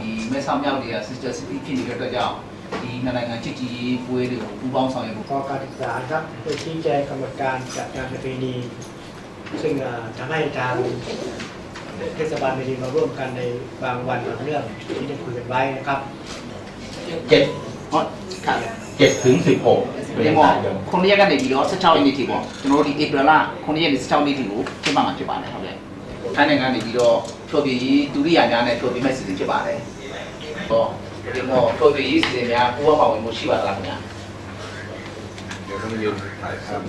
ဒီမဲဆောက်မြောက်တွေက sister city ဖြစ်နေတဲ့အတွက်ကြောင့်ဒီနှစ်နိုင်ငံချစ်ကြည်ရေးပွဲတွေကိုပူးပေါင်းဆောင်ရွက်ဖို့ กองการศึกษาครับโดยชี้แจงกรรมการจัดการประเพณีซึ่งเอ่อทำให้ทางเทศบาลเมรีมาร่วมกันในบางวันบางเรื่องที่ได้คุยกันไว้นะครับ เจ็ด ဟောခါလေ เจ็ดถึงสิบหก ဒီမောခုနှစ်ရက်ကနေပြီးတော့16ရက်နေ့ထိပေါ့ကျွန်တော်တို့ဒီ April လခုနှစ်ရက်နေ့16ရက်နေ့ထိကိုကျင်းပမှာဖြစ်ပါတယ်ဟုတ်ကဲ့ ထိုင်းနိုင်ငံနေပြီးတော့ဖြောပြရေးဒုတိယများနဲ့ဖြောပြမဲ့စီစဉ်ဖြစ်ပါတယ်ဟောဒီမောဖြောပြရေးစီစဉ်များပူးပေါင်းပါဝင်မှုရှိပါသလားခင်ဗျာ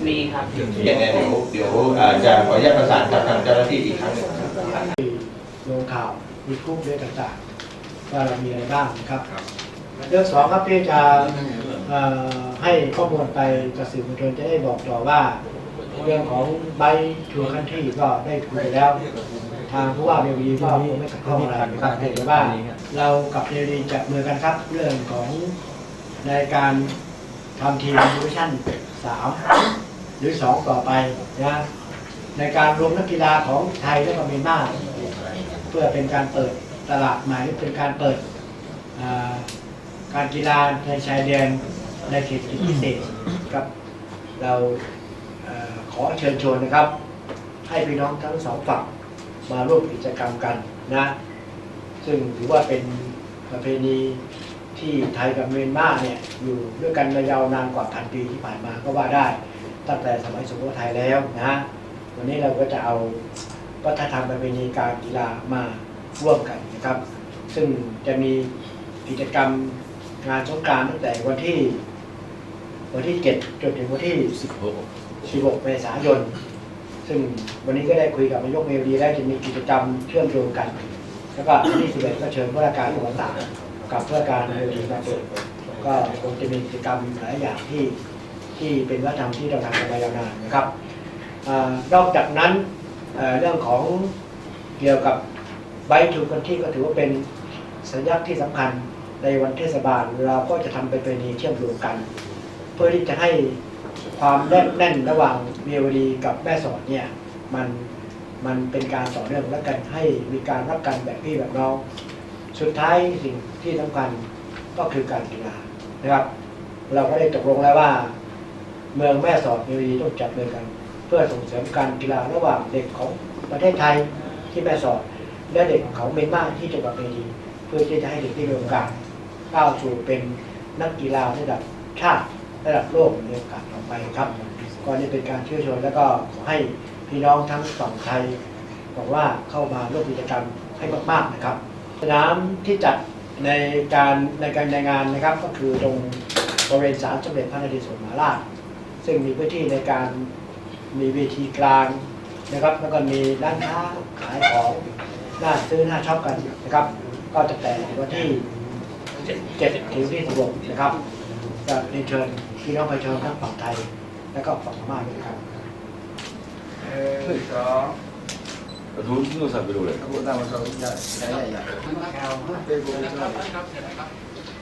มีครับ อย่างนี้เดี๋ยวเดี๋ยวอาจะขออนุญาตประสานกับทางเจ้าหน้าที่อีกครั้งหนึ่งนะครับ ที่ลงข่าวมีกรุ๊ปด้วยต่างๆว่าเรามีอะไรบ้างนะครับเรื่องสองครับที่จะเอ่อให้ข้อมูลไปกับสื่อมวลชนจะได้บอกต่อว่า เรื่องของใบทัวร์คันที่ก็ได้คุยแล้ว ทางผู้ว่าเบลลีก็คงไม่ขัดข้องอะไรนะครับเพียงแต่ว่า เรากับเบลลีจับมือกันครับเรื่องของในการทำทีมดิวิชั่นสามหรือสองต่อไปนะในการรวมนักกีฬาของไทยและก็เมียนมาเพื่อเป็นการเปิดตลาดใหม่เป็นการเปิดการกีฬาในชายแดนในเขตพิเศษครับเรา ขอเชิญชวนนะครับ ให้พี่น้องทั้งสองฝั่งมาร่วมกิจกรรมกันนะ ซึ่งถือว่าเป็นประเพณีที่ไทยกับเมียนมาเนี่ยอยู่ด้วยกันมายาวนานกว่าพันปีที่ผ่านมาก็ว่าได้ ตั้งแต่สมัยสุโขทัยแล้วนะวันนี้เราก็จะเอาวัฒนธรรมประเพณีการกีฬามาร่วมกันนะครับ ซึ่งจะมีกิจกรรมงานสงกานต์ตั้งแต่วันที่ วันที่ 7 จนถึงวันที่ 16 16 เมษายน ซึ่งวันนี้ก็ได้คุยกับนายกเมลดีแล้วจะมีกิจกรรมเชื่อมโยงกัน แล้วก็ที่11ก็เชิญผู้ราชการจังหวัดตากกับผู้ราชการเมลดีมาเปิดก็คงจะมีกิจกรรมหลายอย่างที่ที่เป็นวัฒนธรรมที่เราทำกันมายาวนานนะครับนอกจากนั้นเรื่องของเกี่ยวกับใบถูกกันที่ก็ถือว่าเป็นสัญลักษณ์ที่สำคัญในวันเทศบาลเราก็จะทำเป็นประเพณีเชื่อมโยงกัน พื่อที่จะให้ความแน่นแน่นระหว่างเมียวดีกับแม่สอดเนี่ยมันมันเป็นการต่อเนื่องและกันให้มีการรักกันแบบพี่แบบน้อง สุดท้ายสิ่งที่สำคัญก็คือการกีฬานะครับ เราก็ได้ตกลงแล้วว่า เมืองแม่สอดเมียวดีต้องจับมือกัน เพื่อส่งเสริมการกีฬาระหว่างเด็กของประเทศไทยที่แม่สอด และเด็กของเมียนมาที่จังหวัดเมียวดี เพื่อที่จะให้เด็กที่มีโอกาสก้าวสู่เป็นนักกีฬาระดับชาติ ระดับโลกในโอกาสต่อไปครับก็นี่เป็นการเชื่อชวนแล้วก็ขอให้พี่น้องทั้งฝั่งไทยบอกว่าเข้ามาร่วมกิจกรรมให้มากๆนะครับสนามที่จัดในการในการในงานนะครับ ก็คือตรงบริเวณศาลสมเด็จพระนเรศวรมหาราชซึ่งมีพื้นที่ในการมีเวทีกลางนะครับ แล้วก็มีร้านค้าขายของน่าซื้อน่าชอบกันนะครับ ก็จะแต่วันที่เจ็ดถึงที่สิบหกนะครับ จะเรียนเชิญพี่น้องประชาชนทั้งฝั่งไทย และก็ฝั่งพม่าด้วยครับ Eu não, não sabe o que eu ครับ